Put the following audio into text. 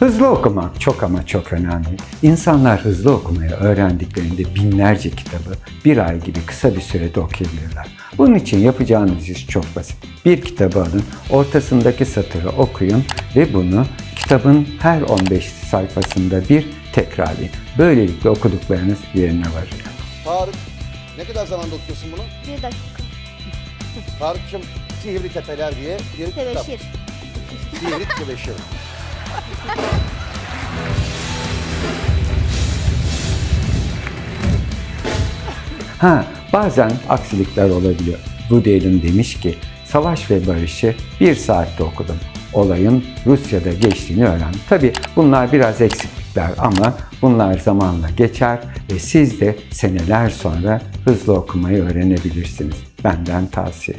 Hızlı okumak çok ama çok önemli. İnsanlar hızlı okumayı öğrendiklerinde binlerce kitabı bir ay gibi kısa bir sürede okuyabilirler. Bunun için yapacağınız iş çok basit. Bir kitabı alın, ortasındaki satırı okuyun ve bunu kitabın her 15 sayfasında bir tekrarlayın. Böylelikle okuduklarınız yerine varır. Tarık, ne kadar zamanda okuyorsun bunu? Bir dakika. Tarık'cığım Sihirli Tepeler diye bir kitap. Tebeşir. Sihirli Tebeşir. Ha, bazen aksilikler olabiliyor. Woody Allen demiş ki, Savaş ve Barış'ı bir saatte okudum. Olayın Rusya'da geçtiğini öğrendim. Tabi bunlar biraz eksiklikler ama bunlar zamanla geçer ve siz de seneler sonra hızlı okumayı öğrenebilirsiniz. Benden tavsiye.